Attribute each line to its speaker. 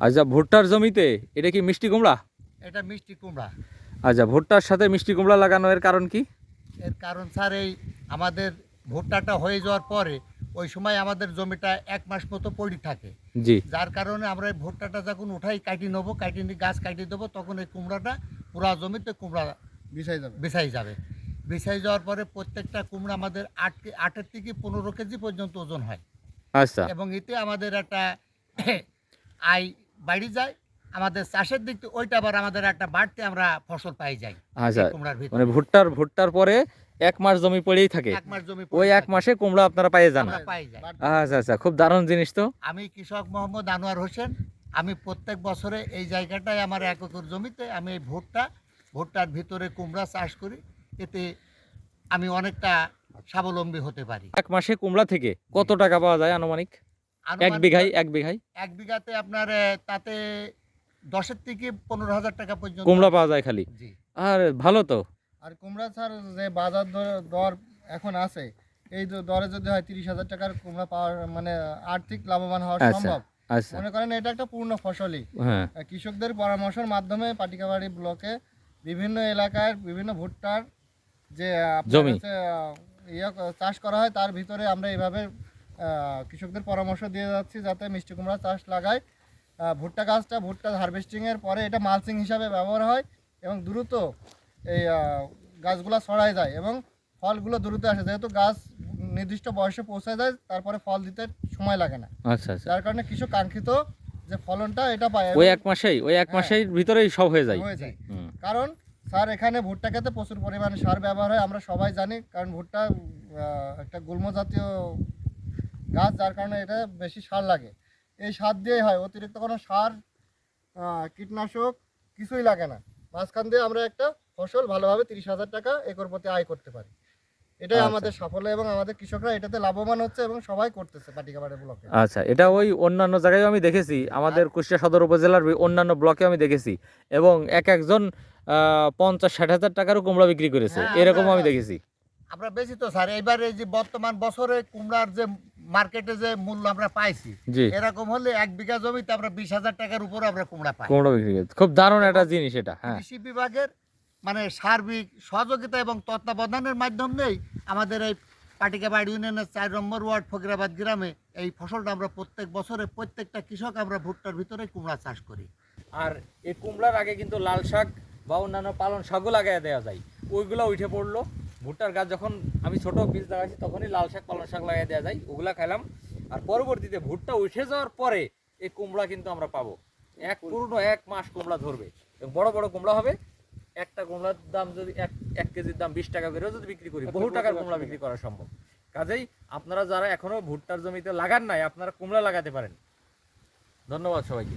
Speaker 1: আচ্ছা ভুট্টার জমিতে এটা কি মিষ্টি কুমড়া?
Speaker 2: এটা মিষ্টি কুমড়া।
Speaker 1: আচ্ছা ভুট্টার সাথে মিষ্টি কুমড়া লাগানো এর কারণ কি?
Speaker 2: এর কারণ স্যার এই আমাদের ভুট্টাটা হয়ে যাওয়ার পরে ওই সময় আমাদের জমিটা এক মাস মতো পড়ি থাকে।
Speaker 1: জি।
Speaker 2: যার কারণে আমরা এই ভুট্টাটা যখন উঠাই কাটি নেব কাটি নিয়ে গাছ কাটি দেবো তখন এই কুমড়াটা পুরা জমিতে কুমড়া
Speaker 3: বিষয় যাবে।
Speaker 2: বিছাই যাবে। বিছাই যাওয়ার পরে প্রত্যেকটা কুমড়া আমাদের আট আটের থেকে পনেরো কেজি পর্যন্ত ওজন হয়।
Speaker 1: আচ্ছা।
Speaker 2: এবং এতে আমাদের একটা আয় বাড়ি যায় আমাদের চাষের দিক থেকে ওইটা আবার আমাদের একটা বাড়তে আমরা ফসল পাই যাই
Speaker 1: আচ্ছা মানে ভুট্টার ভুট্টার পরে এক মাস জমি পড়েই থাকে।
Speaker 2: এক মাস জমি
Speaker 1: ওই এক মাসে কুমড়া আপনারা পাইয়ে যান। আচ্ছা আচ্ছা খুব দারুণ জিনিস তো।
Speaker 2: আমি কৃষক মোহাম্মদ আনোয়ার হোসেন। আমি প্রত্যেক বছরে এই জায়গাটায় আমার এক একর জমিতে আমি এই ভুট্টা ভুট্টার ভিতরে কুমড়া চাষ করি। এতে আমি অনেকটা স্বাবলম্বী হতে পারি।
Speaker 1: এক মাসে কুমড়া থেকে কত টাকা পাওয়া যায় আনুমানিক? এক বিঘাই এক বিঘাই
Speaker 2: এক বিঘাতে আপনার তাতে দশের থেকে পনেরো হাজার টাকা পর্যন্ত
Speaker 1: কুমড়া পাওয়া যায় খালি? আর ভালো তো।
Speaker 3: আর কুমড়া স্যার যে বাজার দর- এখন আছে এই দরে যদি হয় তিরিশ হাজার টাকার কুমড়া পাওয়ার মানে আর্থিক লাভবান হওয়া
Speaker 1: আচ্ছা।
Speaker 3: সম্ভব।
Speaker 1: আচ্ছা।
Speaker 3: মনে করেন এটা একটা পূর্ণ ফসলই।
Speaker 1: হ্যাঁ।
Speaker 3: কৃষকদের পরামর্শের মাধ্যমে পাটিকাবাড়ি ব্লকে বিভিন্ন এলাকার বিভিন্ন ভুট্টার যে
Speaker 1: জমি।
Speaker 3: ইয়ে চাষ করা হয় তার ভিতরে আমরা এইভাবে কৃষকদের পরামর্শ দিয়ে যাচ্ছি যাতে মিষ্টি কুমড়া চাষ লাগায়। ভুট্টা গাছটা ভুট্টা হারভেস্টিংয়ের পরে এটা মালচিং হিসাবে ব্যবহার হয় এবং দ্রুত এই গাছগুলো ছড়ায় যায় এবং ফলগুলো দ্রুত আসে। যেহেতু গাছ নির্দিষ্ট বয়সে পৌঁছে যায় তারপরে ফল দিতে সময় লাগে না।
Speaker 1: আচ্ছা আচ্ছা।
Speaker 3: যার কারণে কৃষক কাঙ্ক্ষিত যে ফলনটা এটা পায়
Speaker 1: ওই এক মাসেই ওই এক
Speaker 3: হ্যাঁ।
Speaker 1: মাসের ভিতরেই সব হয়ে যায়।
Speaker 3: হয়ে যায়। কারণ স্যার এখানে ভুট্টা খেতে প্রচুর পরিমাণে সার ব্যবহার হয় আমরা সবাই জানি। কারণ ভুট্টা একটা গুল্ম জাতীয় গাছ যার কারণে এটা বেশি সার লাগে। এই সার দিয়েই হয় অতিরিক্ত কোনো সার কীটনাশক কিছুই লাগে না। মাঝখান দিয়ে আমরা একটা ফসল ভালোভাবে তিরিশ হাজার টাকা একর প্রতি আয় করতে পারি। এটাই
Speaker 1: আচ্ছা।
Speaker 3: আমাদের সাফল্য এবং আমাদের কৃষকরা এটাতে লাভবান হচ্ছে এবং সবাই করতেছে পাটিকাবাড়ি ব্লকে।
Speaker 1: আচ্ছা এটা ওই অন্যান্য জায়গায় আমি দেখেছি। আমাদের কুষ্টিয়া সদর উপজেলার অন্যান্য ব্লকে আমি দেখেছি। এবং এক একজন পঞ্চাশ ষাট হাজার টাকারও কুমড়া বিক্রি করেছে।
Speaker 2: হ্যাঁ,
Speaker 1: এরকম আমি দেখেছি।
Speaker 2: আমরা বেশি তো স্যার এইবার এই যে বর্তমান বছরে কুমড়ার যে মার্কেটে যে মূল্য আমরা পাইছি এরকম হলে এক বিঘা জমিতে আমরা বিশ হাজার টাকার উপরে আমরা কুমড়া পাই।
Speaker 1: কুমড়া বিক্রি করেছে খুব দারুণ একটা জিনিস এটা হ্যাঁ।
Speaker 2: কৃষি বিভাগের মানে সার্বিক সহযোগিতা এবং তত্ত্বাবধানের মাধ্যমেই আমাদের এই পাটিকাবাড়ি ইউনিয়নের চার নম্বর ওয়ার্ড ফকিরাবাদ গ্রামে এই ফসলটা আমরা প্রত্যেক বছরে প্রত্যেকটা কৃষক আমরা ভুট্টার ভিতরে কুমড়া চাষ করি।
Speaker 1: আর এই কুমড়ার আগে কিন্তু লাল শাক বা অন্যান্য পালন শাকও লাগাই দেওয়া যায়। ওইগুলো উঠে পড়ল। ভুট্টার গাছ যখন আমি ছোট বীজ লাগাইছি তখনই লাল শাক পালন শাক লাগাই দেওয়া যায় ওগুলা খাইলাম। আর পরবর্তীতে ভুট্টা উঠে যাওয়ার পরে এই কুমড়া কিন্তু আমরা পাবো। এক পূর্ণ এক মাস কুমড়া ধরবে। এবং বড় বড় কুমড়া হবে। একটা কুমড়ার দাম যদি এক এক কেজির দাম বিশ টাকা করেও যদি বিক্রি করি বহু টাকার কুমড়া বিক্রি করা সম্ভব। কাজেই আপনারা যারা এখনও ভুট্টার জমিতে লাগান নাই আপনারা কুমড়া লাগাতে পারেন। ধন্যবাদ সবাইকে।